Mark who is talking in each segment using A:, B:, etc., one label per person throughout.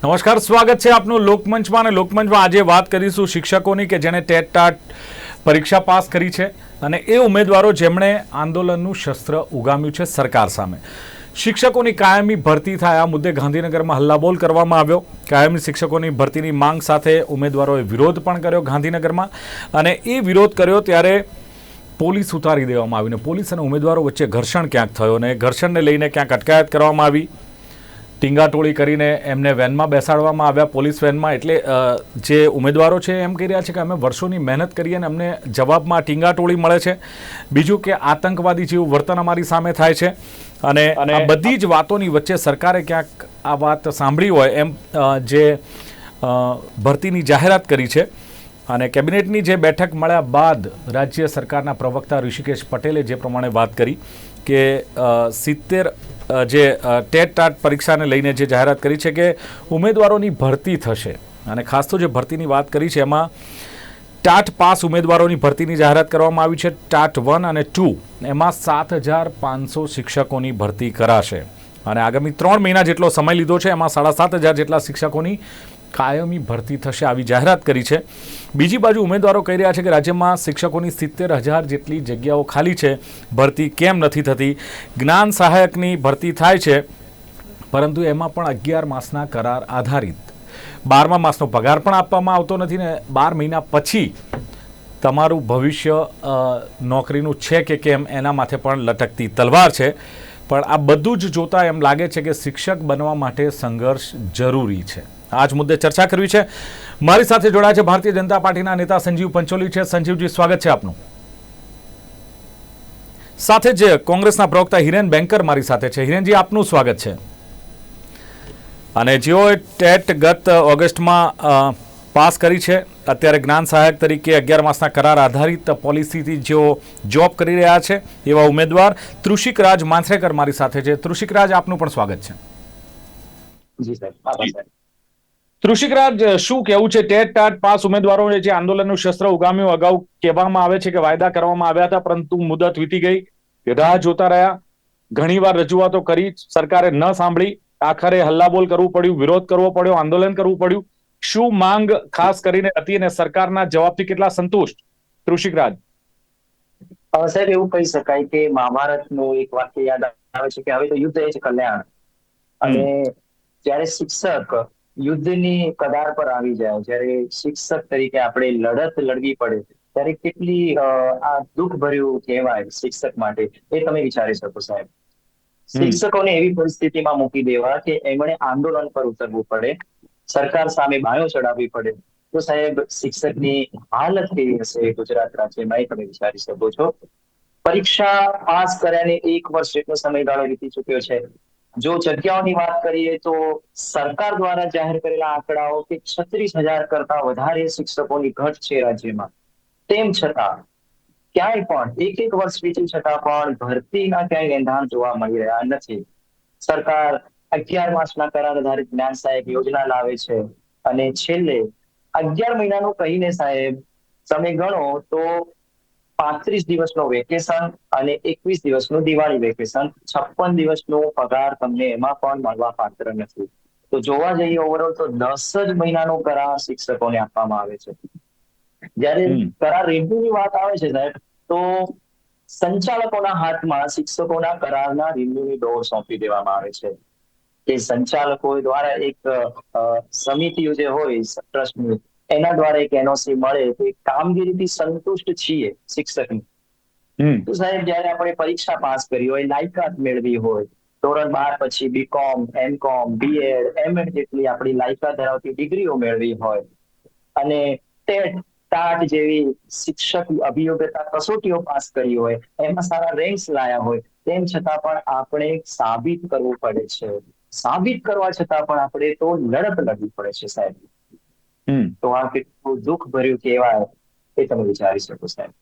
A: નમસ્કાર, સ્વાગત છે આપનું લોકમંચમાં અને લોકમંચમાં આજે વાત કરીશું શિક્ષકોની કે જેણે ટેટ ટાટ પરીક્ષા પાસ કરી છે અને એ ઉમેદવારો જેમણે આંદોલનનું શસ્ત્ર ઉગામ્યું છે સરકાર સામે. શિક્ષકોની કાયમી ભરતી થાય, આ મુદ્દે ગાંધીનગરમાં હલ્લાબોલ કરવામાં આવ્યો. કાયમી શિક્ષકોની ભરતીની માંગ સાથે ઉમેદવારોએ વિરોધ પણ કર્યો ગાંધીનગરમાં અને એ વિરોધ કર્યો ત્યારે પોલીસ ઉતારી દેવામાં આવી ને પોલીસ અને ઉમેદવારો વચ્ચે ઘર્ષણ ક્યાંક થયો અને ઘર્ષણને લઈને ક્યાંક અટકાયત કરવામાં આવી. ટીંગાટોળી કરીને એમને વેનમાં બેસાડવામાં આવ્યા. પોલીસ વેનમાં એટલે જે ઉમેદવારો છે એમ કહી રહ્યા છે કે અમે વર્ષોની મહેનત કરી અને અમને જવાબમાં ટીંગાટોળી મળે છે. બીજું કે આતંકવાદી જેવું વર્તન અમારી સામે થાય છે. અને આ બધી જ વાતોની વચ્ચે સરકારે ક્યાંક આ વાત સાંભળી હોય એમ જે ભરતીની જાહેરાત કરી છે. અને કેબિનેટની જે બેઠક મળ્યા બાદ રાજ્ય સરકારના પ્રવક્તા ઋષિકેશ પટેલે જે પ્રમાણે વાત કરી કે સિત્તેર જે ટેટ ટાટ પરીક્ષાને લઈને જે જાહેરાત કરી છે કે ઉમેદવારોની ભરતી થશે. અને ખાસ તો જે ભરતીની વાત કરી છે એમાં ટાટ પાસ ઉમેદવારોની ભરતીની જાહેરાત કરવામાં આવી છે, ટાટ વન અને ટુ. એમાં સાત હજાર પાંચસો શિક્ષકોની ભરતી કરાશે. અને આગામી ત્રણ મહિના જેટલો સમય લીધો છે, એમાં સાડા સાત હજાર જેટલા શિક્ષકોની કાયમી ભરતી થશે આવી જાહેરાત કરી છે. બીજી બાજુ ઉમેદવારો કહી રહ્યા છે કે રાજ્યમાં શિક્ષકોની સિત્તેર હજાર જેટલી જગ્યાઓ ખાલી છે. ભરતી કેમ નથી થતી? જ્ઞાન સહાયકની ભરતી થાય છે, પરંતુ એમાં પણ અગિયાર માસના કરાર આધારિત. બારમા માસનો પગાર પણ આપવામાં આવતો નથી ને બાર મહિના પછી તમારું ભવિષ્ય નોકરીનું છે કે કેમ એના માથે પણ લટકતી તલવાર છે. પણ આ બધું જ જોતા એમ લાગે છે કે શિક્ષક બનવા માટે સંઘર્ષ જરૂરી છે. આ મુદ્દે ચર્ચા કરવી છે. મારી સાથે જોડાયા છે ભારતીય જનતા પાર્ટીના નેતા સંજીવ પંચોલી છે. સંજીવજી, સ્વાગત છે આપનું. સાથે જ કોંગ્રેસના પ્રવક્તા હિરેન બેન્કર મારી સાથે છે. હિરેનજી, આપનું સ્વાગત છે. અને જેઓએ ટેટ ગત ઓગસ્ટમાં પાસ કરી છે, અત્યારે જ્ઞાન સહાયક તરીકે અગિયાર માસના કરાર આધારિત પોલિસીથી જેઓ જોબ કરી રહ્યા છે, એવા ઉમેદવાર તૃષિક રાજ માંથરેકર મારી સાથે છે. તૃષિક રાજ, આપનું પણ સ્વાગત છે.
B: જી સાહેબ. આભાર સાહેબ
A: તૃષિક રાજ શું કેવું છે? ટેટ ટાટ પાસ ઉમેદવારો જે આંદોલનનું શસ્ત્ર ઉગામ્યું. અગાઉ કહેવામાં આવે છે કે વાયદા કરવામાં આવ્યા હતા પરંતુ મુદત વીતી ગઈ. રાહ જોતા રહ્યા. ઘણીવાર રજૂઆતો કરી સરકારે ન સાંભળી. આખરે હલ્લાબોલ કરવું પડ્યું વિરોધ કરવો પડ્યો આંદોલન કરવું પડ્યું. શું માંગ ખાસ કરીને હતી અને સરકારના જવાબથી કેટલા સંતુષ્ટ? તૃષિક રાજ
B: સાહેબ એવું કહી શકાય કે મહાભારતનું એક વાક્ય યાદ આવે છે કે હવે તો યુદ્ધ એ જ કલ્યાણ. અને જ્યારે શિક્ષક યુદ્ધની કદાર પર આવી જાય જ્યારે શિક્ષક તરીકે આપણે લડત લડવી પડે ત્યારે કેટલી આ દુઃખ ભર્યું કહેવાય શિક્ષક માટે એ તમે વિચારી શકો સાહેબ. શિક્ષકોને એવી પરિસ્થિતિમાં મૂકી દેવા કે એમણે આંદોલન પર ઉતરવું પડે સરકાર સામે બાયો ચડાવવી પડે. તો સાહેબ શિક્ષકની હાલત કેવી હશે ગુજરાત રાજ્યમાં એ તમે વિચારી શકો છો. પરીક્ષા પાસ કર્યાને એક વર્ષ જેટલો સમયગાળો વીતી ચુક્યો છે. જો જગ્યાઓની વાત કરીએ તો સરકાર દ્વારા જાહેર કરેલા આંકડાઓ કે છત્રીસ હજાર કરતા વધારે શિક્ષકોની ઘટ છે રાજ્યમાં. તેમ છતાં, ક્યાંય પણ, એક એક વર્ષ વીતી છતાં પણ ભરતીના ક્યાંય એંધાણ જોવા મળી રહ્યા નથી. સરકાર અગિયાર માસના કરાર આધારિત જ્ઞાન સહાયક યોજના લાવે છે અને છેલ્લે અગિયાર મહિનાનું કહીને સાહેબ, તમે ગણો તો પાંત્રીસ દિવસનો વેકેશન અને એકવીસ દિવસનું દિવાળી વેકેશન. છપ્પન દિવસનો પગાર તમને એમાં પણ મળવા પાત્ર નથી. તો જોવા જઈએ ઓવરઓલ તો દસ જ મહિનાનો કરાર શિક્ષકોને આપવામાં આવે છે. જ્યારે કરાર રિન્યુની વાત આવે છે સાહેબ તો સંચાલકોના હાથમાં શિક્ષકોના કરારના રિન્યુની દોર સોંપી દેવામાં આવે છે. કે સંચાલકો દ્વારા એક સમિતિઓ જે હોય ટ્રસ્ટની એના દ્વારા એક એનઓસી મળે તો એ કામગીરીથી સંતુષ્ટ છીએ શિક્ષકની. તો સાહેબ જયારે આપણે પરીક્ષા પાસ કરી હોય લાયકાત મેળવી હોય ધોરણ બાર પછી બીકોમ એમકોમ બીએડ એમએડ જેટલી આપણી લાયકાત ધરાવતી ડિગ્રીઓ મેળવી હોય અને ટેટ ટાટ જેવી શિક્ષક અભિયોગ્યતા કસોટીઓ પાસ કરી હોય એમાં સારા રેન્ક્સ લાયા હોય તેમ છતાં પણ આપણે સાબિત કરવું પડે છે. સાબિત કરવા છતાં પણ આપણે તો લડત લડવી પડે છે સાહેબ. તો આ કેટલું દુઃખ ભર્યું કહેવાય એ તમે વિચારી શકો સાહેબ.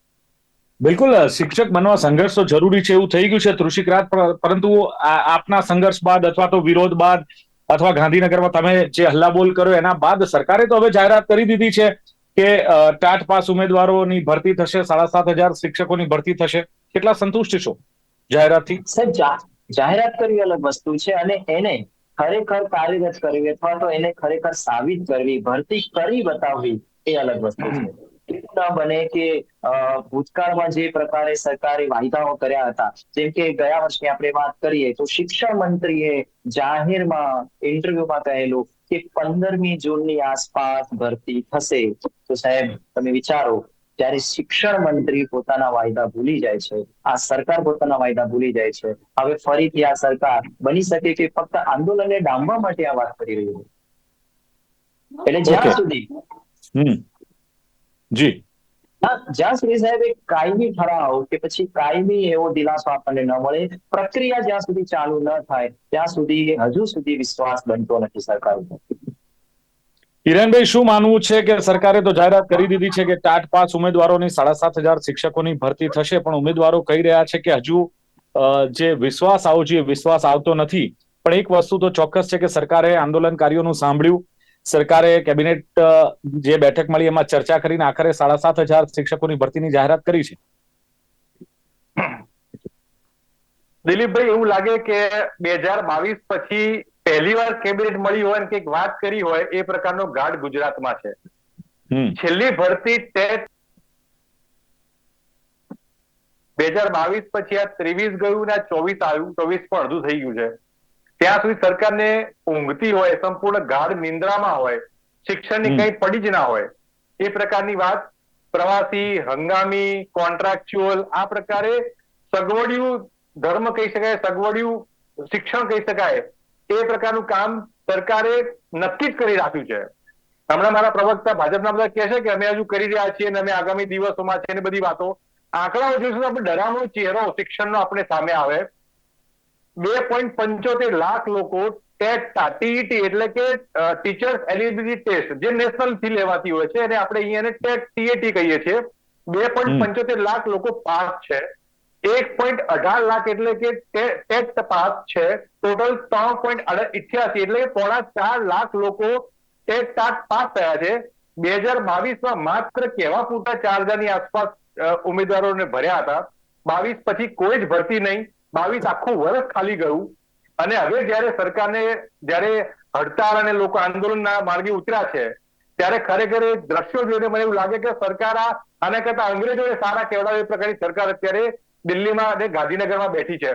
A: બિલકુલ શિક્ષક બનવા સંઘર્ષ તો જરૂરી છે એવું થઈ ગયું છે તૃષિક રાત પરંતુ આપના સંઘર્ષ બાદ અથવા તો વિરોધ બાદ અથવા ગાંધીનગરમાં તમે જે હલ્લાબોલ કર્યો એના બાદ સરકારે તો હવે જાહેરાત કરી દીધી છે કે ટાટ પાસ ઉમેદવારોની ભરતી થશે સાડા સાત હજાર શિક્ષકોની ભરતી થશે. કેટલા સંતુષ્ટ છો જાહેરાતથી?
B: સાહેબ જાહેરાત કરવી અલગ વસ્તુ છે અને એને ખરેખર કાર્યરત કરવી અથવા તો એને ખરેખર સાબિત કરવી ભરતી કરી બતાવવી એ અલગ વસ્તુ છે. એવું ન બને કે ભૂતકાળમાં જે પ્રકારે સરકારે વાયદાઓ કર્યા હતા જેમ કે ગયા વર્ષની આપણે વાત કરીએ તો શિક્ષણ મંત્રીએ જાહેરમાં ઇન્ટરવ્યુમાં કહેલું કે પંદરમી જૂનની આસપાસ ભરતી થશે. તો સાહેબ તમે વિચારો જ્યારે શિક્ષણ મંત્રી પોતાના વાયદા ભૂલી જાય છે. આ સરકાર પોતાના વાયદા ભૂલી જાય છે. હવે ફરીથી આ સરકાર બની શકે કે ફક્ત આંદોલનને ડામવા માટે આ વાત કરી રહી હોય? એટલે જ્યાં સુધી
A: જી.
B: જ્યાં સુધી સાહેબ એક કાયમી ઠરાવ કે પછી કાયમી એવો દિલાસો આપણને ન મળે પ્રક્રિયા જ્યાં સુધી ચાલુ ન થાય ત્યાં સુધી હજુ સુધી વિશ્વાસ બનતો નથી સરકાર ઉપર.
A: હિરેનભાઈ શું માનવું છે કે સરકારે તો જાહેરાત કરી દીધી છે કે ટાટ પાસ ઉમેદવારોની સાડા સાત હજાર શિક્ષકોની ભરતી થશે, પણ ઉમેદવારો કહી રહ્યા છે કે હજુ જે વિશ્વાસ આવો જોઈએ, વિશ્વાસ આવતો નથી. પણ એક વસ્તુ તો ચોક્કસ છે કે સરકારે આંદોલનકારીઓનું સાંભળ્યું. સરકારે કેબિનેટ જે બેઠક મળી એમાં ચર્ચા કરીને આખરે સાડા સાત હજાર શિક્ષકોની ભરતીની જાહેરાત કરી છે.
C: દિલીપભાઈ, એવું લાગે કે બે હજાર બાવીસ પછી પહેલી વાર કેબિનેટ મળી હોય અને કંઈક વાત કરી હોય એ પ્રકારનો ગાઢ ગુજરાતમાં છે. છેલ્લી ભરતી ટેટ બે હજાર બાવીસ પછી આ ત્રેવીસ ગયું ને આ ચોવીસ આવ્યું ચોવીસ પણ અડધું થઈ ગયું છે. ત્યાં સુધી સરકારને ઊંઘતી હોય સંપૂર્ણ ગાઢ નિંદ્રામાં હોય શિક્ષણની. કઈ પડી જ ના હોય એ પ્રકારની વાત પ્રવાસી હંગામી કોન્ટ્રાક્ચ્યુઅલ આ પ્રકારે સગવડિયું ધર્મ કહી શકાય સગવડિયું શિક્ષણ કહી શકાય એ પ્રકારનું કામ સરકારે નક્કી જ કરી રાખ્યું છે. હમણાં મારા પ્રવક્તા ભાજપના બધા કહે છે કે અમે હજુ કરી રહ્યા છીએ અને અમે આગામી દિવસોમાં છે ને બધી વાતો. આંકડાઓ જોઈશું આપણે ડરામણો ચહેરો શિક્ષણનો આપણે સામે આવે. બે પોઈન્ટ પંચોતેર લાખ લોકો ટેટ ટીઈટી એટલે કે ટીચર્સ એલિજિબિલિટી ટેસ્ટ જે નેશનલથી લેવાતી હોય છે અને આપણે અહીંયા ટેટ ટીએટી કહીએ છીએ. બે પોઈન્ટ પંચોતેર લાખ લોકો પાસ છે. એક પોઈન્ટ અઢાર લાખ એટલે કે ટેટ પાસ છે. ટોટલ ત્રણ પોઈન્ટ ઇઠ્યાસી એટલે પોણા ચાર લાખ લોકો ટેટ ટાટ પાસ થયા છે. બે હજાર બાવીસમાં માત્ર કેવા પૂરતા ચાર હજારની આસપાસ ઉમેદવારોને ભર્યા હતા? બાવીસ પછી કોઈ જ ભરતી નહીં. બાવીસ આખું વર્ષ ખાલી ગયું. અને હવે જ્યારે સરકારને, જ્યારે હડતાળ અને લોકો આંદોલનના માર્ગે ઉતર્યા છે, ત્યારે ખરેખર એ દ્રશ્યો જોઈને મને એવું લાગે કે સરકાર આ, આના કરતા અંગ્રેજોએ સારા કેવડાવે એ પ્રકારની સરકાર અત્યારે દિલ્હીમાં અને ગાંધીનગરમાં બેઠી છે.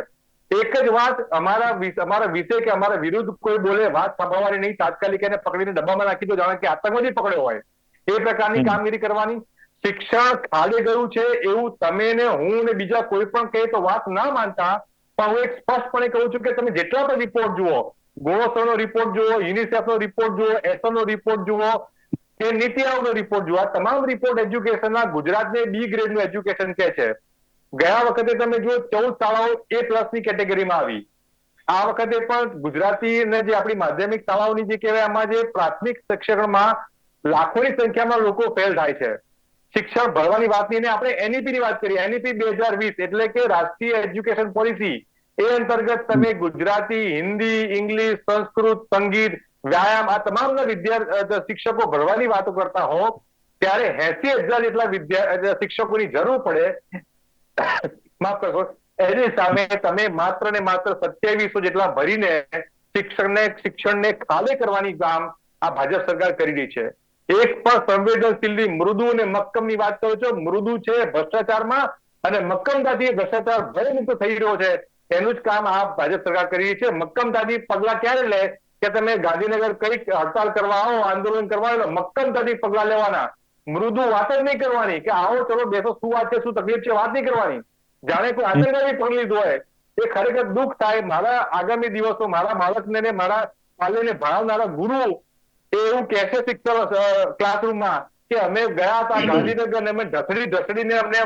C: એક જ વાત અમારા અમારા વિશે કે અમારા વિરુદ્ધ કોઈ બોલે વાત સાંભળવાની નહીં તાત્કાલિક એને પકડીને ડબ્બામાં નાખી દો જાણે કે આતંકવાદી પકડ્યો હોય. એ પ્રકારની કામગીરી કરવાની. શિક્ષણ ખાલી ગયું છે એવું તમે ને હું ને બીજા કોઈ પણ કહે તો વાત ના માનતા પણ હું એક સ્પષ્ટપણે કહું છું કે તમે જેટલા પણ રિપોર્ટ જુઓ ગુણોત્તરનો રિપોર્ટ જુઓ યુનિસેફનો રિપોર્ટ જુઓ એસઓનો રિપોર્ટ જુઓ કે નીતિ આયોગનો રિપોર્ટ જુઓ આ તમામ રિપોર્ટ એજ્યુકેશનના ગુજરાતને બી ગ્રેડનું એજ્યુકેશન કે છે. ગયા વખતે તમે જો ચૌદ શાળાઓ એ પ્લસની કેટેગરીમાં આવી. આ વખતે પણ ગુજરાતી ને જે આપણી માધ્યમિક શાળાઓની જે કહેવાય આમાં જે પ્રાથમિક શિક્ષણમાં લાખોની સંખ્યામાં લોકો ફેલ થાય છે. શિક્ષણ ભરવાની વાત નહીં આપણે એનઈપી ની વાત કરીએ. એનઈપી બે હજાર વીસ એટલે કે રાષ્ટ્રીય એજ્યુકેશન પોલિસી એ અંતર્ગત તમે ગુજરાતી હિન્દી ઇંગ્લિશ સંસ્કૃત સંગીત વ્યાયામ આ તમામના વિદ્યાર્થી શિક્ષકો ભરવાની વાતો કરતા હો ત્યારે એસી હજાર જેટલા વિદ્યા શિક્ષકોની જરૂર પડે માફ કરશો. એની સામે તમે માત્ર ને માત્ર સત્યાવીસો જેટલા ભરીને શિક્ષણને શિક્ષણને ખાલી કરવાની કામ આ ભાજપ સરકાર કરી રહી છે. એક પણ સંવેદનશીલની મૃદુ અને મક્કમની વાત કરો છો. મૃદુ છે ભ્રષ્ટાચારમાં અને મક્કમતાથી એ ભ્રષ્ટાચાર ભયમુક્ત થઈ રહ્યો છે. એનું જ કામ આ ભાજપ સરકાર કરી રહી છે. મક્કમતાથી પગલા ક્યારે લે? કે તમે ગાંધીનગર કંઈક હડતાલ કરવા આવો, આંદોલન કરવા મક્કમ મક્કમતાથી પગલા લેવાના. મૃદુ વાત જ નહીં કરવાની કે આવો ચલો બેસો શું વાત છે શું તકલીફ છે વાત નહીં કરવાની. જાણે કોઈ આતંકવાદી પગ લીધું હોય એ ખરેખર દુઃખ થાય મારા આગામી દિવસો મારા બાળકને ને મારા પાલ્યને ભણાવનારા ગુરુ એ એવું કહેશે શિક્ષક ક્લાસરૂમમાં કે અમે ગયા હતા ગાંધીનગર ને અમે ઢસડી ઢસડીને અમને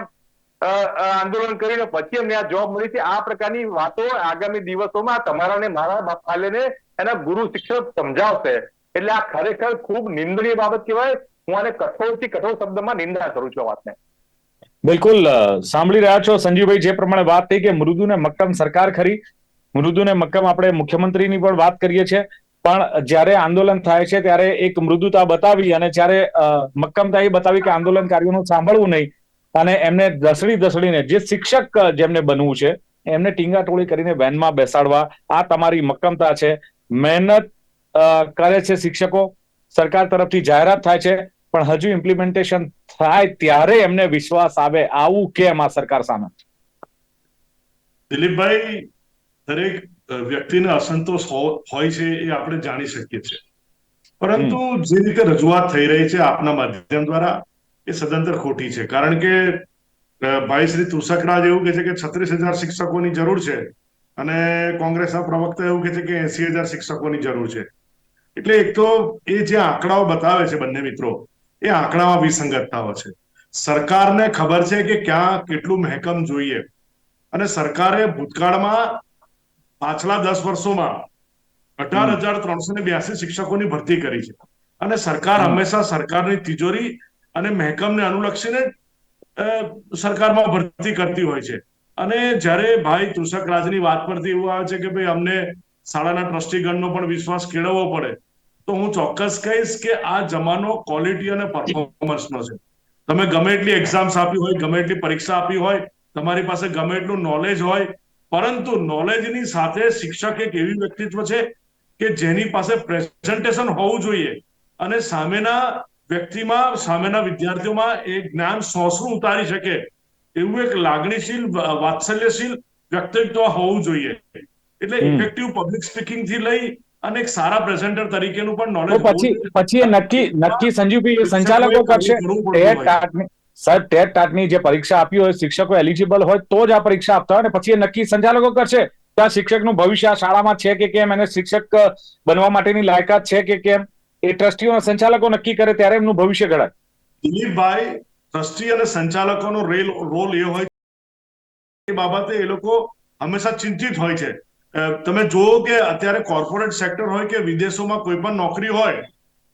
C: આંદોલન કરીને પછી અમને આ જોબ મળી છે. આ પ્રકારની વાતો આગામી દિવસોમાં તમારા ને મારા બાપ પાલ્યને એના ગુરુ શિક્ષક સમજાવશે. એટલે આ ખરેખર ખૂબ નિંદનીય બાબત કહેવાય. હું આને કઠોરથી કઠોર શબ્દમાં નિંદા કરું છું વાતને.
A: બિલકુલ સાંભળી રહ્યા છો સંજીવભાઈ, જે પ્રમાણે વાત થઈ કે મૃદુ ને મક્કમ સરકાર ખરી મૃદુ ને મક્કમ આપણે મુખ્યમંત્રીની પણ વાત કરીએ છીએ, પણ જ્યારે આંદોલન થાય છે ત્યારે એક મૃદુતા બતાવી અને મક્કમતા એ બતાવી કે આંદોલનકારીઓનું સાંભળવું નહીં, અને એમને દસડી દસડીને જે શિક્ષક જેમને બનવું છે, એમને ટીંગાટોળી કરીને વેનમાં બેસાડવા, આ તમારી મક્કમતા છે. મહેનત કરે છે શિક્ષકો, સરકાર તરફથી જાહેરાત થાય છે પણ હજુ ઇમ્પ્લિમેન્ટેશન થાય ત્યારે એમને વિશ્વાસ આવે આવું કેમ આ સરકાર સામે.
D: દિલીપભાઈ દરેક વ્યક્તિને અસંતોષ હોય છે એ આપણે જાણી શકીએ છીએ. પરંતુ જે રીતે રજૂઆત થઈ રહી છે આપના માધ્યમ દ્વારા એ સદંતર ખોટી છે. કારણ કે ભાઈ શ્રી તુષકરાજ એવું કહે છે કે છત્રીસ હજાર શિક્ષકોની જરૂર છે અને કોંગ્રેસના પ્રવક્તા એવું કહે છે કે એસી હજાર શિક્ષકોની જરૂર છે. એટલે એક તો એ જે આંકડાઓ બતાવે છે બંને મિત્રો એ આંકડામાં વિસંગતતાઓ છે. સરકારને ખબર છે કે ક્યાં કેટલું મહેકમ જોઈએ. અને સરકારે ભૂતકાળમાં પાછલા દસ વર્ષોમાં અઢાર હજાર ત્રણસો ને બ્યાસી શિક્ષકોની ભરતી કરી છે. અને સરકાર હંમેશા સરકારની તિજોરી અને મહેકમને અનુલક્ષીને સરકારમાં ભરતી કરતી હોય છે. અને જ્યારે ભાઈ તુષક રાજની વાત પરથી એવું આવે છે કે ભાઈ અમને શાળાના ટ્રસ્ટીગણનો પણ વિશ્વાસ કેળવવો પડે તો હું ચોક્કસ કહીશ કે આ જમાનો ક્વોલિટી અને પરફોર્મન્સનો છે. તમે ગમે એટલી એક્ઝામ્સ આપી હોય ગમે એટલી પરીક્ષા આપી હોય તમારી પાસે ગમે એટલું નોલેજ હોય પરંતુ નોલેજની સાથે શિક્ષક એક એવી વ્યક્તિત્વ છે કે જેની પાસે પ્રેઝન્ટેશન હોવું જોઈએ અને સામેના વ્યક્તિમાં સામેના વિદ્યાર્થીઓમાં એ જ્ઞાન સોસરું ઉતારી શકે એવું એક લાગણીશીલ વાત્સલ્યશીલ વ્યક્તિત્વ હોવું જોઈએ. એટલે ઇફેક્ટિવ પબ્લિક સ્પીકિંગથી લઈ અને એક સારા પ્રેઝન્ટર તરીકેનું પણ નોલેજ
A: પછી પછી એ નક્કી નક્કી સંજીવભાઈ સંચાલકો કરશે. સાહેબ ટેટ ટાટની જે પરીક્ષા આપી હોય શિક્ષકો એલિજિબલ હોય તો જ આ પરીક્ષા આપતા હોય ને પછી એ નક્કી સંચાલકો કરશે. કે આ શિક્ષકનું ભવિષ્ય આ શાળામાં છે કે કેમ? એને શિક્ષક બનવા માટેની લાયકાત છે કે કેમ? એ ટ્રસ્ટીઓ સંચાલકો નક્કી કરે ત્યારે એમનું ભવિષ્ય ઘડાય.
D: દિલીપભાઈ ટ્રસ્ટી અને સંચાલકોનો રેલ રોલ એ હોય એ બાબતે એ લોકો હંમેશા ચિંતિત હોય છે. તમે જુઓ કે અત્યારે કોર્પોરેટ સેક્ટર હોય કે વિદેશોમાં કોઈ પણ નોકરી હોય,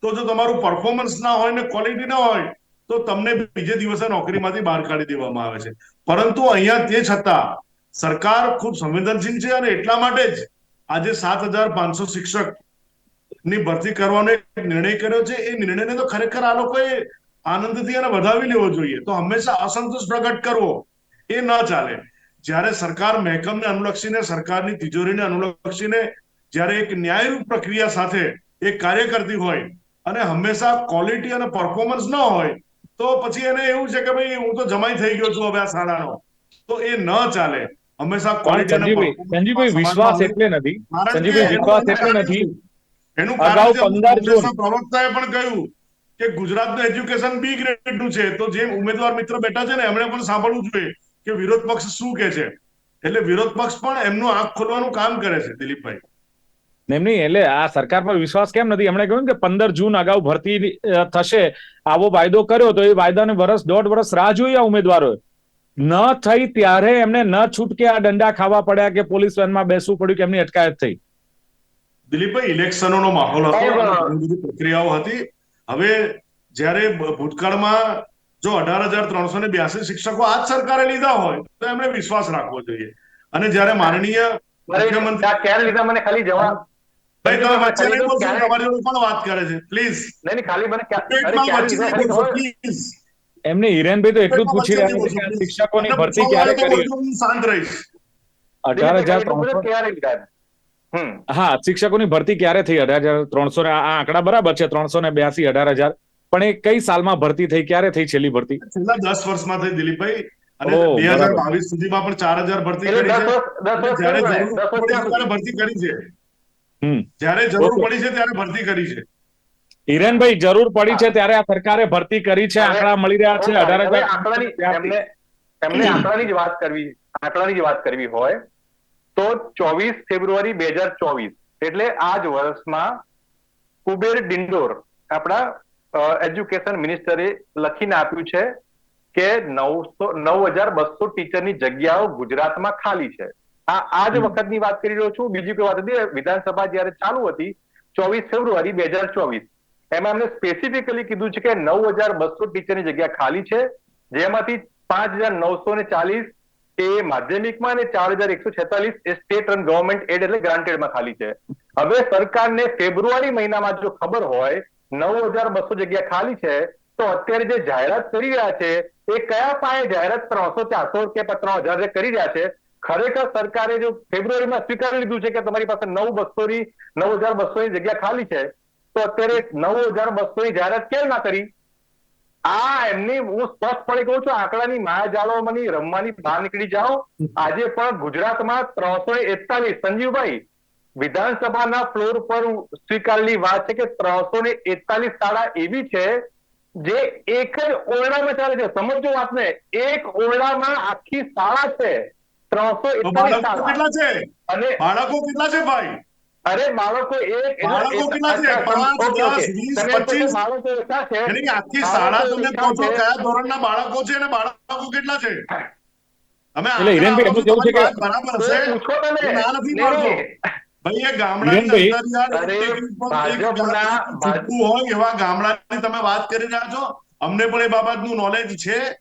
D: તો જો તમારું પરફોર્મન્સ ના હોય ને ક્વોલિટી ના હોય, તો તમને બીજે દિવસે નોકરીમાંથી બહાર કાઢી દેવામાં આવે છે. પરંતુ અહીંયા તે છતાં, સરકાર ખૂબ સંવેદનશીલ છે અને એટલા માટે જ આજે સાત હજાર પાંચસો શિક્ષકની ભરતી કરવાનો એક નિર્ણય કર્યો છે. એ નિર્ણયને તો ખરેખર આ લોકોએ આનંદથી અને વધાવી લેવો જોઈએ. તો હંમેશા અસંતોષ પ્રગટ કરવો એ ન ચાલે. જ્યારે સરકાર મહેકમને અનુલક્ષીને સરકારની તિજોરીને અનુલક્ષીને જ્યારે એક ન્યાયરૂપ પ્રક્રિયા સાથે એ કાર્ય કરતી હોય અને હંમેશા ક્વોલિટી અને પરફોર્મન્સ ન હોય તો પછી એને એવું છે કે ભાઈ હું તો જમાઈ થઈ ગયો છું હવે આ શાળાનો. તો એ ન ચાલે. હંમેશા ક્વોલિટી
A: વિશ્વાસ એટલે નથી. વિશ્વાસ એટલે નથી.
D: એનું કારણ છે
A: 15 જૂન.
D: કોંગ્રેસના પ્રવક્તાએ પણ કહ્યું કે ગુજરાતનું એજ્યુકેશન બી ગ્રેડનું છે. તો જે ઉમેદવાર મિત્ર બેઠા છે ને એમણે પણ સાંભળવું જોઈએ. કે વિરોધ પક્ષ શું કે છે? એટલે વિરોધ પક્ષ પણ એમનું આંખ ખોલવાનું કામ કરે છે દિલીપભાઈ.
A: એમ નહીં એટલે આ સરકાર પર વિશ્વાસ કેમ નથી? એમણે કહ્યું કે પંદર જૂન અગાઉ ભરતી થશે. આવો વાયદો કર્યો તો એ વાયદાને વર્ષ દોઢ વર્ષ રાહ જોઈ આ ઉમેદવારોએ. ન થઈ ત્યારે એમને ન છૂટકે આ દંડા ખાવા પડ્યા કે પોલીસ વેનમાં બેસવું પડ્યું કે એમની અટકાયત થઈ.
D: દિલીપભાઈ ઇલેક્શનોનો માહોલ હતો પ્રક્રિયાઓ હતી. હવે જ્યારે ભૂતકાળમાં જો અઢાર હજાર ત્રણસો ને બ્યાસી શિક્ષકો આ જ સરકારે લીધા હોય તો એમને વિશ્વાસ રાખવો જોઈએ. અને જયારે માનનીય મુખ્યમંત્રી
C: આ લીધા? મને ખાલી જવાબ
D: ભાઈ તમે વચ્ચે નહીં બોલશો તમારી જોડે કોણ વાત કરે છે? પ્લીઝ
C: નહીં નહીં, ખાલી મને ક્યાં- અરે
D: પેટમાં
C: ક્યારે
D: વચ્ચે
C: લીધા?
D: નહીં
C: ખાલી
D: બોલશો
C: ખબર?
D: પ્લીઝ
A: એમને હિરેનભાઈ તો એટલું જ પૂછી રહ્યા છે કે શિક્ષકોની ભરતી ક્યારે કરી
D: શાંત રહીશ.
A: અઢાર હજાર ત્રણસો
C: ક્યારે લીધા?
A: હા શિક્ષકોની ભરતી ક્યારે થઈ? અઢાર હજાર ત્રણસો ને આ આંકડા બરાબર છે ત્રણસો ને બ્યાસી અઢાર હજાર પણ એ કઈ સાલમાં ભરતી થઈ? ક્યારે થઈ છેલ્લી ભરતી?
D: છેલ્લા દસ વર્ષમાં થઈ દિલીપભાઈ. અને બે હજાર બાવીસ સુધીમાં પણ ચાર હજાર ભરતી કરી ભરતી કરી છે. જયારે જરૂર પડી છે ત્યારે ભરતી કરી છે.
A: હિરેનભાઈ જરૂર પડી છે ત્યારે આ સરકારે ભરતી કરી છે આંકડા મળી રહ્યા છે અઢાર હજાર
C: આંકડાની એમને એમને આંકડાની જ વાત કરવી આંકડાની જ વાત કરવી હોય તો ચોવીસ ફેબ્રુઆરી બે હજાર ચોવીસ એટલે આ જ વર્ષમાં કુબેર ડિંડોર આપણા એજ્યુકેશન મિનિસ્ટરે લખીને આપ્યું છે કે નવસો નવ હજાર બસો ટીચરની જગ્યાઓ ગુજરાતમાં ખાલી છે. આ આ જ વખતની વાત કરી રહ્યો છું. બીજી કોઈ વાત હતી વિધાનસભા જયારે ચાલુ હતી ચોવીસ ફેબ્રુઆરી બે હજાર ચોવીસ. એમાં એમને સ્પેસિફિકલી કીધું છે કે નવ હજાર બસો ટીચરની જગ્યા ખાલી છે જેમાંથી પાંચ હજાર નવસો ને ચાલીસ એ માધ્યમિકમાં અને ચાર હજાર એકસો છેતાલીસ એ સ્ટેટ અને ગવર્મેન્ટ એડ એટલે ગ્રાન્ટેડમાં ખાલી છે. હવે સરકારને ફેબ્રુઆરી મહિનામાં જો ખબર હોય નવ હજાર બસો જગ્યા ખાલી છે, તો અત્યારે જે જાહેરાત કરી રહ્યા છે, એ કયા પાયે જાહેરાત ત્રણસો ચારસો કે ત્રણ હજાર જે કરી રહ્યા છે, ખરેખર સરકારે જો ફેબ્રુઆરીમાં સ્વીકારી લીધું છે કે તમારી પાસે નવ બસો ની નવ હજાર બસો ની જગ્યા ખાલી છે, તો અત્યારે નવ હજાર બસો ની જાહેરાત કેમ ના કરી? આ એમની હું સ્પષ્ટપણે કહું છું, આંકડાની માયાજાળોમાંની રમવાની બહાર નીકળી જાઓ. આજે પણ ગુજરાતમાં ત્રણસો એકતાલીસ, સંજીવભાઈ વિધાનસભાના ફ્લોર પર સ્વીકારની વાત છે કે ત્રણસો ને એકતાલીસ શાળા એવી છે જે એક જ ઓરડામાં ચાલે છે. સમજો વાતને. એક ઓરડામાં આખી શાળા છે. ત્રણસો એકતાલીસ
D: કેટલા છે?
C: અને
D: બાળકો કેટલા છે ભાઈ?
C: અરે બાળકો એક
D: બાળકો કેટલા છે? પાંચ. દસ, વીસ,
C: છો
D: પચીસ?
C: બાળકો એટલા છે
D: આખી શાળા
C: તમને
D: કહો છો કયા ધોરણના બાળકો છે અને બાળકો કેટલા છે? અમે
A: એટલે હિરેનભાઈ, એમનું કેવું છે કે-
D: બરાબર હું ના નથી. ભાઈ એ ગામડાની અંદર યાર હોય એવા ગામડાની તમે વાત કરી રહ્યા છો. અમને પણ એ બાબતનું નોલેજ છે.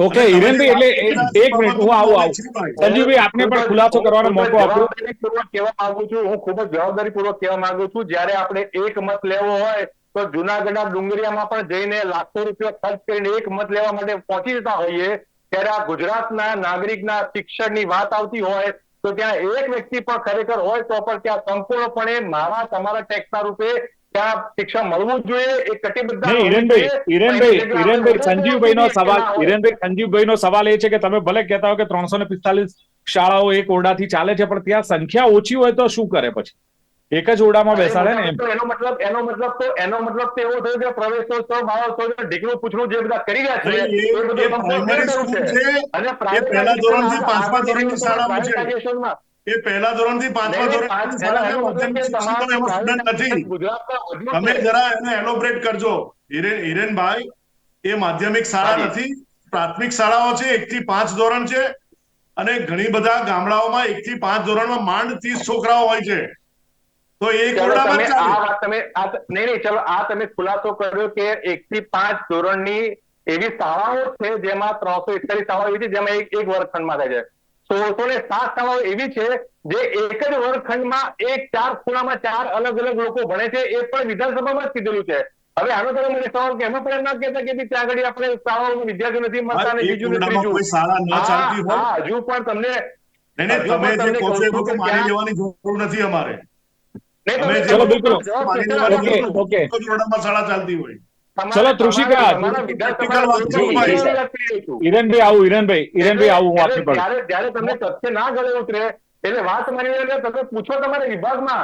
A: ઓકે હિરેનભાઈ એટલે એક- મિનિટ હું આવું આવું. સંજીવભાઈ આપને પણ ખુલાસો કરવાનો મોકો આપો.
C: પૂર્વક કહેવા માંગુ છું. હું ખૂબ જ જવાબદારીપૂર્વક કહેવા માંગુ છું. જ્યારે આપણે એક મત લેવો હોય તો જુનાગઢના ડુંગરિયામાં પણ જઈને લાખો રૂપિયા ખર્ચ કરીને એક મત લેવા માટે પહોંચી જતા હોઈએ. ત્યારે આ ગુજરાતના નાગરિકના શિક્ષણની વાત આવતી હોય તો ત્યાં એક વ્યક્તિ પણ ખરેખર હોય તો પણ ત્યાં સંપૂર્ણપણે મારા તમારા ટેક્સના રૂપે ત્યાં શિક્ષણ મળવું જોઈએ. એ કટિબદ્ધ
A: હિરેનભાઈ. હિરેનભાઈ હિરેનભાઈ સંજીવભાઈ
C: નો સવાલ
A: હિરેનભાઈ સંજીવભાઈ નો સવાલ એ છે કે તમે ભલે કહેતા હો કે ત્રણસો ને પિસ્તાલીસ શાળાઓ એક ઓરડાથી ચાલે છે પણ ત્યાં સંખ્યા ઓછી હોય તો શું કરે પછી? એક જ ઓરડામાં બેસાડે ને
C: તો એનો મતલબ એનો મતલબ તો એનો મતલબ તો એવો થયો કે પ્રવેશોત્સવ બાળોત્સવ ઢીકલું પૂછડું જે બધા કરી રહ્યા છે
D: એ-
C: એ બધું પ્રાઇમરી
D: school છે.
C: અને
D: એ પહેલા ધોરણથી પાંચમા ધોરણની શાળામાં છે. એ પહેલા ધોરણથી પાંચમા ધોરણની
C: પાંચ-
D: શાળા છે.
C: એનો મતલબ
D: માધ્યમિક
C: કે
D: શિક્ષકો
C: તમારા
D: એમાં student નથી તમે જરા એને એલોબ્રેટ કરજો હિરેન હિરેનભાઈ એ માધ્યમિક શાળા નથી પ્રાથમિક શાળાઓ છે એક થી પાંચ ધોરણ છે અને ઘણી બધા ગામડાઓમાં એક થી પાંચ ધોરણમાં માંડ ત્રીસ છોકરાઓ હોય છે તો એ
C: તમે આ વાત તમે આ નહીં નહીં ચલો આ તમે ખુલાસો કર્યો કે એક થી પાંચ ધોરણની એવી શાળાઓ છે જેમાં ત્રણસો એકતાલીસ શાળાઓ એવી છે જેમાં એક એક વર્ગખંડમાં થાય છે. સોળસો ને સાત શાળાઓ એવી છે જે એક જ વર્ગખંડમાં એક ચાર ખૂણામાં ચાર અલગ અલગ લોકો ભણે છે એ પણ વિધાનસભામાં જ કીધેલું છે. હવે આનો તમે મને સવાલ કે એમાં પણ એમ ના કહેતા કે ત્યાં આગળ આપણે શાળાઓમાં વિદ્યાર્થીઓ નથી મળતા અને બીજું ને ત્રીજું હજુ પણ તમને
D: તમે જે કહો છો એ માની લેવાની જરૂર નથી અમારે.
A: ચલો, બિલકુલ. Okay, okay.
D: શાળા ચાલતી હોય
A: ચલો, તૃષિકા. હિરેનભાઈ આવું હિરેનભાઈ હિરેનભાઈ આવું હું આપની પાસે
C: જ્યારે તમને તથ્ય ના ગળે ઉતરે એટલે વાત માની લો તમે પૂછો તમારા વિભાગમાં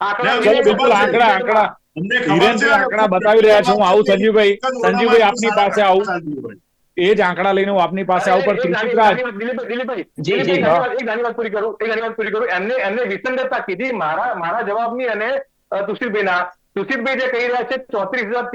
C: આંકડા
D: ચલો,
A: બિલકુલ આંકડા આંકડા હિરેનભાઈ આંકડા બતાવી રહ્યા છે. હું આવું સંજીવભાઈ. સંજીવભાઈ આપની પાસે આવું. એ જ આંકડા લઈને હું આપની પાસે આવું પણ
C: દિલીપભાઈ,
B: જી, જી,
C: એક નાની વાત પૂરી કરું એક નાની વાત પૂરી કરું. એમને એમને વિસંગતતા કીધી. મારા મારા જવાબની અને તુષિરભાઈના. તુષિરભાઈ જે કહી રહ્યા છે ચોત્રીસ હજાર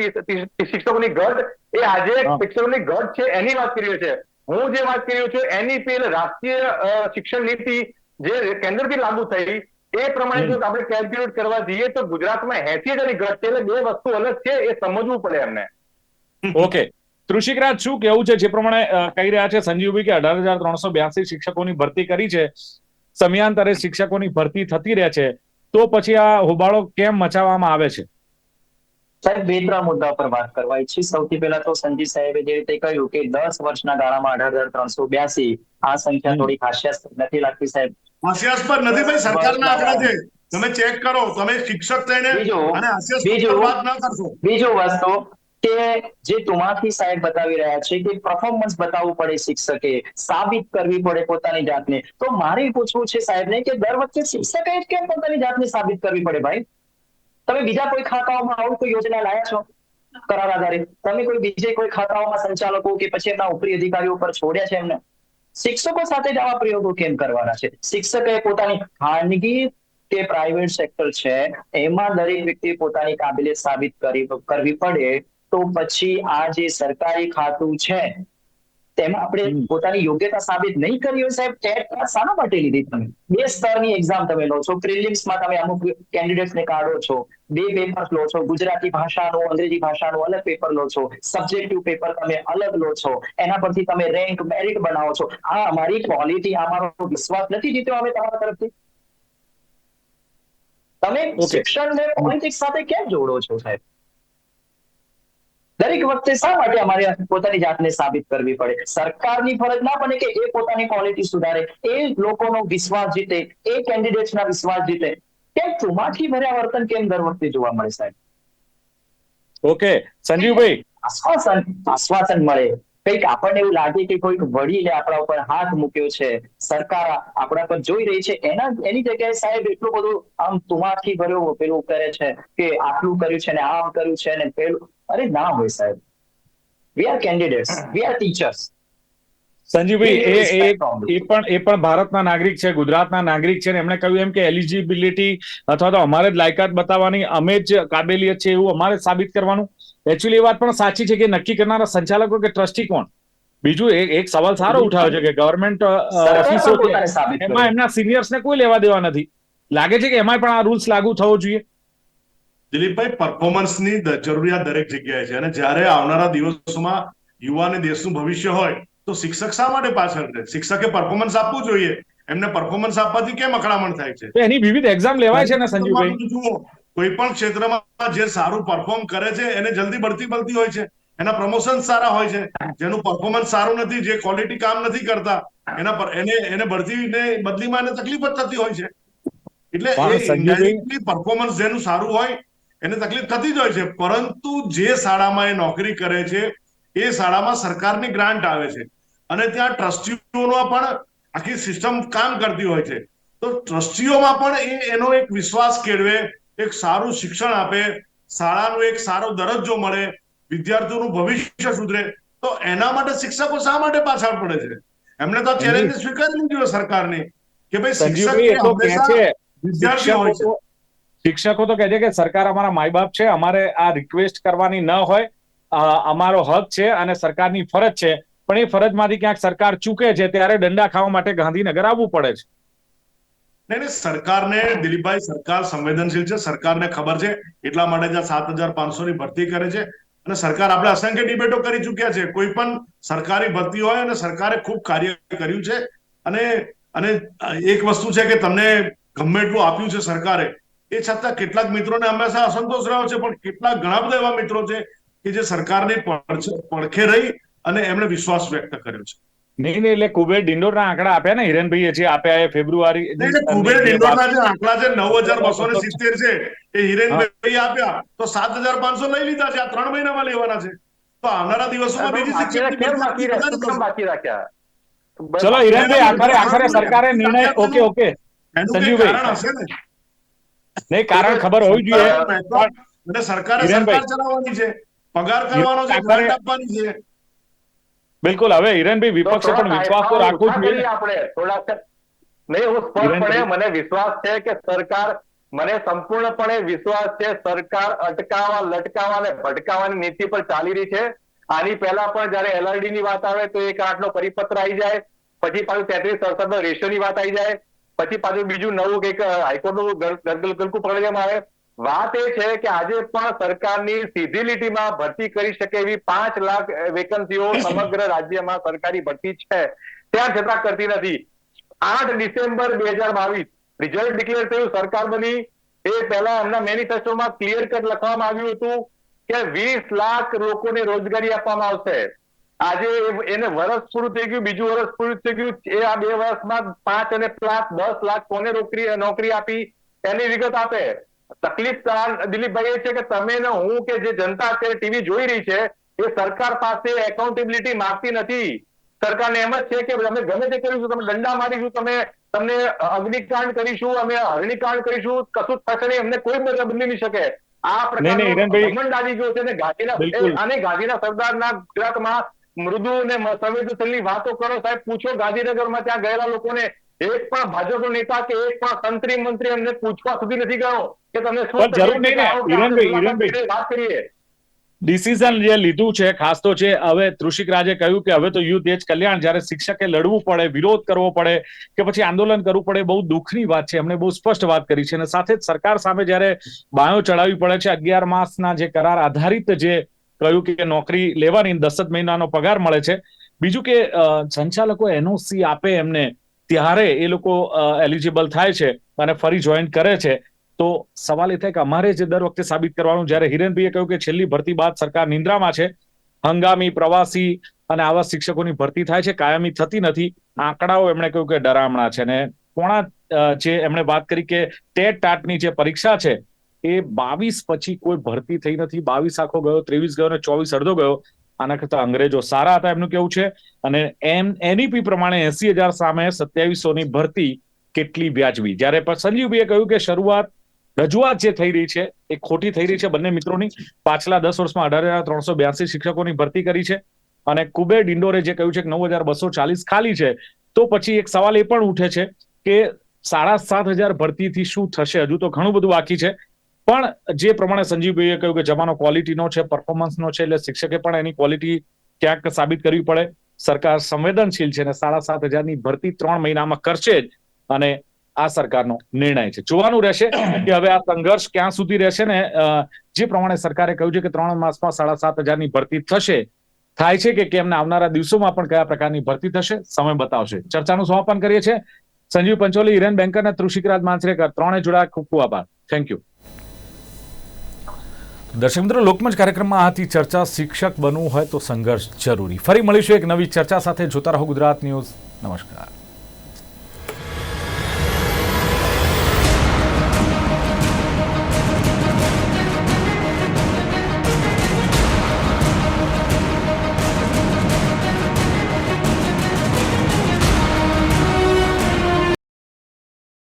C: શિક્ષકોની ઘટ એ આજે. શિક્ષકોની ઘટ છે એની વાત કરી રહ્યો છે. હું જે વાત કરી રહ્યો છું એની પેલ રાષ્ટ્રીય શિક્ષણ નીતિ જે કેન્દ્રથી લાગુ થઈ એ પ્રમાણે જો આપણે કેલ્ક્યુલેટ કરવા જઈએ તો ગુજરાતમાં એસી હજારની ઘટ છે એટલે બે વસ્તુ અલગ છે એ સમજવું પડે એમને.
A: ઓકે. કૃષિકરાજ શું કેવું છે? જે પ્રમાણે કહી રહ્યા છે સંજીવભાઈ કે અઢાર હજાર ત્રણસો બ્યાસી શિક્ષકોની ભરતી કરી છે. સમયાંતરે શિક્ષકોની ભરતી થતી રહે છે. તો પછી આ હોબાળો કેમ મચાવવામાં આવે છે?
B: સાહેબ બે ત્રણ મુદ્દા પર વાત કરવા ઈચ્છી સૌથી પહેલા તો સંજીવ સાહેબે જે રીતે કહ્યું કે દસ વર્ષના ગાળામાં અઢાર હજાર ત્રણસો બ્યાસી આ સંખ્યા થોડી હાસ્યાસ્પદ નથી લાગતી સાહેબ.
D: હાસ્યાસ્પદ નથી ભાઈ સરકારના આંકડા છે તમે ચેક કરો તમે શિક્ષક થઈને
B: બીજું-
D: અને હાસ્યાસ્પદ વાત ના કરશો.
B: બીજું વસ્તુ કે જે તુમાથી સાહેબ બતાવી રહ્યા છે કે પરફોર્મન્સ બતાવવું પડે શિક્ષકે, સાબિત કરવી પડે પોતાની જાતને. તો મારે પૂછવું છે સાહેબને કે દર વખતે શિક્ષકે જ કેમ પોતાની જાતને સાબિત કરવી પડે ભાઈ? તમે બીજા કોઈ ખાતાઓમાં આવું કોઈ યોજના લાયા છો? કરાર આધારે. તમે કોઈ બીજે કોઈ ખાતાઓમાં સંચાલકો કે પછી એમના ઉપરી અધિકારીઓ પર છોડ્યા છે એમને? શિક્ષકો સાથે જ આવા પ્રયોગો કેમ કરવાના છે? શિક્ષકે પોતાની ખાનગી કે પ્રાઇવેટ સેક્ટર છે, એમાં દરેક વ્યક્તિ પોતાની કાબિલિયત સાબિત કરી, કરવી પડે. તો પછી આ જે સરકારી ખાતું છે તેમાં આપણે પોતાની યોગ્યતા સાબિત નહીં કરી હોય સાહેબ ટેટ શાના માટે લીધી તમે? બે સ્તરની એક્ઝામ તમે લો છો. પ્રિલિમ્સમાં તમે અમુક કેન્ડિડેટ્સને કાઢો છો. બે પેપર લો છો. ગુજરાતી ભાષાનું અંગ્રેજી ભાષાનું અલગ પેપર લો છો. સબ્જેક્ટિવ પેપર તમે અલગ લો છો. એના પરથી તમે રેન્ક મેરિટ બનાવો છો. આ અમારી ક્વોલિટી અમારો વિશ્વાસ નથી જીત્યો અમે તમારા તરફથી. તમે શિક્ષણને પોલિટિક્સ સાથે કેમ જોડો છો સાહેબ? દરેક વખતે શા માટે અમારે પોતાની જાતને સાબિત કરવી પડે? સરકારની ફરજ ના બને કે એ પોતાની ક્વોલિટી સુધારે એ લોકોનો વિશ્વાસ જીતે એ કેન્ડિડેટ્સના વિશ્વાસ જીતે. કેમ ચોમાઠી ભર્યા વર્તન કેમ દર વખતે જોવા મળે સાહેબ?
A: ઓકે સંજીવભાઈ.
B: આશ્વાસન આશ્વાસન મળે. કંઈક આપણને એવું લાગે કે કોઈક વડીલે આપણા ઉપર હાથ મૂક્યો છે. સરકાર આપણા પર જોઈ રહી છે. એના એની જગ્યાએ સાહેબ એટલું બધું આમ તુમાથી ભર્યો પેલું કરે છે કે આટલું કર્યું છે ને આમ કર્યું છે ને પેલું અરે ના હોય સાહેબ. We are candidates we are teachers
A: Sanjivbhai એ એ એ પણ એ પણ ભારતના નાગરિક છે ગુજરાતના નાગરિક છે ને એમણે કહ્યું એમ કે એલિજિબિલિટી અથવા તો અમારે જ લાયકાત બતાવવાની અમે જ કાબેલિયત છે એવું અમારે સાબિત કરવાનું. એકચ્યુઅલી એ વાત પણ સાચી છે કે નક્કી કરનારા સંચાલકો કે ટ્રસ્ટી કોણ? બીજું એક એક સવાલ સારો ઉઠાવ્યો છે કે ગવર્મેન્ટ ઓફિસો એમાં એમના સિનિયર્સને કોઈ લેવા દેવા નથી. લાગે છે કે એમાં પણ આ રૂલ્સ લાગુ થવો જોઈએ.
D: દિલીપભાઈ પરફોર્મન્સની જરૂરિયાત દરેક જગ્યાએ છે. અને જ્યારે આવનારા દિવસોમાં યુવાને દેશનું ભવિષ્ય હોય તો શિક્ષક શા માટે પાછળ રહે? શિક્ષકે પરફોર્મન્સ આપવું જોઈએ. એમને પરફોર્મન્સ આપવાથી કેમ અકળામણ થાય છે?
A: એની વિવિધ એક્ઝામ લેવાય છે ને સંજીવભાઈ
D: કોઈ પણ ક્ષેત્રમાં જે સારું પરફોર્મ કરે છે એને જલ્દી બઢતી બળતી હોય છે. એના પ્રમોશન સારા હોય છે. જેનું પરફોર્મન્સ સારું નથી જે ક્વોલિટી કામ નથી કરતા એના પર એને એને બઢતીને બદલીમાં એને તકલીફ જ થતી હોય છે. એટલે પરફોર્મન્સ જેનું સારું હોય એને તકલીફ થતી જ હોય છે. પરંતુ જે શાળામાં એ નોકરી કરે છે એ શાળામાં સરકારની ગ્રાન્ટ આવે છે. અને ત્યાં ટ્રસ્ટીઓનો પણ આખી સિસ્ટમ કામ કરતી હોય છે. તો ટ્રસ્ટીઓમાં પણ એ એનો એક વિશ્વાસ કેળવે એક સારું શિક્ષણ આપે શાળાનો એક સારો દરજ્જો મળે વિદ્યાર્થીઓનું ભવિષ્ય સુધરે તો એના માટે શિક્ષકો શા માટે પાછળ પડે છે? એમને તો ચેલેન્જ સ્વીકારી લીધી હોય સરકારની કે ભાઈ શિક્ષક
A: સંજીવભાઈ
D: એ
A: એ તો કહે
D: હંમેશા
A: છે
D: વિદ્યાર્થી હોય છે.
A: શિક્ષકો તો કહે છે કે સરકાર અમારા માય બાપ છે, અમારે આ રિક્વેસ્ટ કરવાની ન હોય અમારો હક છે અને સરકારની ફરજ છે. પણ એ ફરજમાંથી ક્યાંક સરકાર ચૂકે છે, ત્યારે દંડા ખાવા માટે ગાંધીનગર આવવું પડે છે.
D: નહીં સરકારને, દિલીપભાઈ, સરકાર સંવેદનશીલ છે, સરકારને ખબર છે, એટલા માટે જ આ સાત હજાર પાંચસો ની ભરતી કરે છે. અને સરકાર આપણે અસંખ્ય ડિબેટો કરી ચૂક્યા છે. કોઈ પણ સરકારી ભરતી હોય અને સરકારે ખૂબ કાર્ય કર્યું છે. અને અને એક વસ્તુ છે કે તમને ગમે એટલું આપ્યું છે સરકારે એ છતાં કેટલાક મિત્રોને હંમેશા અસંતોષ રહ્યો છે પણ કેટલાક ઘણા બધા એવા મિત્રો છે કે જે સરકારની પડખે રહી અને એમણે વિશ્વાસ વ્યક્ત કર્યો છે.
A: નહીં નહીં એટલે કુબેર ડિંડોરના આંકડા આપ્યા ને હિરેનભાઈએ જે આપ્યા એ ફેબ્રુઆરી
D: કુબેર ડિંડોરના જે આંકડા છે નવ હજાર બસો ને સિત્તેર છે એ હિરેનભાઈ આપ્યા. તો સાત હજાર પાંચસો લઈ લીધા છે આ ત્રણ મહિનામાં લેવાના છે. તો આવનારા દિવસોમાં બીજી.
C: બાકી રાખ્યા.
A: ચલો હિરેનભાઈ આખરે આખરે સરકારે નિર્ણય ઓકે ઓકે. સંજીવભાઈ.
D: ને
A: નહીં કારણ ખબર હોવી જોઈએ. પણ
D: અને સરકારે સરકાર ચલાવવાની છે. પગાર કરવાનો છે
A: આખરે-
D: આપવાની છે.
A: બિલકુલ હવે હિરેનભાઈ વિપક્ષે પણ વિશ્વાસ તો રાખવો જ જોઈએ.
C: આપણે. થોડાક નહીં હું સ્પષ્ટપણે મને વિશ્વાસ છે કે સરકાર મને સંપૂર્ણપણે વિશ્વાસ છે સરકાર અટકાવવા લટકાવવા અને ભટકાવવાની નીતિ પર ચાલી રહી છે. આની પહેલા પણ જયારે એલઆરડી ની વાત આવે તો એક આઠનો પરિપત્ર આવી જાય પછી પાછું તેત્રીસ સડસઠ રેશિયો ની વાત આવી જાય. પછી પાછું બીજું નવું કંઈક હાઈકોર્ટનું ગલકું પકડવામાં આવે. વાત એ છે કે આજે પણ સરકારની સીધી લીટીમાં ભરતી કરી શકે એવી પાંચ લાખ વેકન્સીઓ સમગ્ર રાજ્યમાં સરકારી ભરતી છે. ત્યાં છતાં કરતી નથી. આઠ ડિસેમ્બર બે હજાર બાવીસ રિઝલ્ટ ડિક્લેર થયું સરકાર બની. એ પહેલા એમના મેનિફેસ્ટોમાં ક્લિયર કટ લખવામાં આવ્યું હતું કે વીસ લાખ લોકોને રોજગારી આપવામાં આવશે. આજે એને વર્ષ પૂરું થઈ ગયું બીજું વર્ષ પૂરું થઈ ગયું. એ આ બે વર્ષમાં પાંચ અને લાખ દસ લાખ કોને નોકરી નોકરી આપી એની વિગત આપે. તકલીફ દિલીપભાઈ એ છે કે તમે ને હું કે જે જનતા અત્યારે ટીવી જોઈ રહી છે એ સરકાર પાસે એકાઉન્ટેબિલિટી માંગતી નથી. સરકારને એમ જ છે કે અમે ગમે તે કરીશું તમે દંડા મારીશું તમે તમને અગ્નિકાંડ કરીશું અમે હરણીકાંડ કરીશું કશું થશે નહીં અમને કોઈ બદલ નહીં શકે. આ પ્રકારનો ઘમંડ આવી ગયો છે અને ગાંધીના અને ગાંધીના સરદારના ગુજરાતમાં મૃદુ અને સંવેદનશીલની વાતો કરો સાહેબ પૂછો ગાંધીનગરમાં ત્યાં ગયેલા લોકોને એક પણ ભાજપનો નેતા કે એક પણ તંત્રી મંત્રી અમને પૂછવા સુધી નથી ગયો કે તમે શું
A: જરૂર નહીં
C: વાત કરીએ.
A: ડિસિઝન જે લીધું છે ખાસ તો છે હવે તૃષિક રાજે કહ્યું કે હવે તો યુદ્ધ એ જ કલ્યાણ. જ્યારે શિક્ષકે લડવું પડે વિરોધ કરવો પડે કે પછી આંદોલન કરવું પડે બહુ દુઃખની વાત છે. એમણે બહુ સ્પષ્ટ વાત કરી છે. અને સાથે જ સરકાર સામે જ્યારે બાયો ચડાવવી પડે છે અગિયાર માસના જે કરાર આધારિત જે કહ્યું કે નોકરી લેવાની દસ મહિનાનો પગાર મળે છે. બીજું કે સંચાલકો એનઓસી આપે એમને ત્યારે એ લોકો એલિજિબલ થાય છે અને ફરી જોઈન કરે છે. તો સવાલ એ થાય કે અમારે જે દર વખતે સાબિત કરવાનું, જ્યારે હિરેનભાઈએ કહ્યું કે છેલ્લી ભરતી બાદ સરકાર નિંદ્રામાં છે, હંગામી પ્રવાસી અને આવા શિક્ષકોની ભરતી થાય છે, કાયમી થતી નથી. આંકડાઓ એમણે કહ્યું કે ડરામણા છે. ને કોણા જે એમણે વાત કરી કે ટેટ ટાટની જે પરીક્ષા છે એ બાવીસ પછી કોઈ ભરતી થઈ નથી. બાવીસ આખો ગયો, ત્રેવીસ ગયો અને ચોવીસ અડધો ગયો. આના કરતા અંગ્રેજો સારા હતા એમનું કેવું છે? અને એમ, એનઈપી પ્રમાણે એસી હજાર સામે સત્યાવીસોની ભરતી કેટલી વ્યાજબી? જ્યારે સંજીવભાઈએ કહ્યું કે શરૂઆત, રજૂઆત જે થઈ રહી છે, એ ખોટી થઈ રહી છે બંને મિત્રોની, પાછલા દસ વર્ષમાં અઢાર હજાર ત્રણસો બ્યાસી શિક્ષકોની ભરતી કરી છે. અને કુબેર ડિંડોરે જે કહ્યું છે કે નવ હજાર બસો ચાલીસ ખાલી છે, તો પછી એક સવાલ એ પણ ઉઠે છે કે સાડા સાત હજાર ભરતીથી શું થશે? હજુ તો ઘણું બધું બાકી છે. પણ જે પ્રમાણે સંજીવભાઈએ કહ્યું કે જમાનો ક્વોલિટીનો છે પરફોર્મન્સનો છે, એટલે શિક્ષકે પણ એની ક્વોલિટી ક્યાંક સાબિત કરવી પડે. સરકાર સંવેદનશીલ છે અને સાડા સાત હજારની ભરતી ત્રણ મહિનામાં કરશે જ અને આ સરકારનો નિર્ણય છે. જોવાનું રહેશે કે હવે આ સંઘર્ષ ક્યાં સુધી રહેશે ને જે પ્રમાણે સરકારે કહ્યું છે કે ત્રણ માસમાં સાડા સાત હજારની ભરતી થશે. થાય છે કે કેમ આવનારા દિવસોમાં પણ કયા પ્રકારની ભરતી થશે સમય બતાવશે. ચર્ચાનું સમાપન કરીએ છીએ. સંજીવ પંચોલી, હિરેન બેંકર અને તૃષિકરાજ માનસરેકર ત્રણે જોડા ખૂબ ખૂબ આભાર. થેન્ક યુ દર્શક મિત્રો, લોકમંચ કાર્યક્રમમાં આથી ચર્ચા શિક્ષક બનવું હોય તો સંઘર્ષ જરૂરી. ફરી મળીશું એક નવી ચર્ચા સાથે. જોતા રહો ગુજરાત ન્યૂઝ. નમસ્કાર.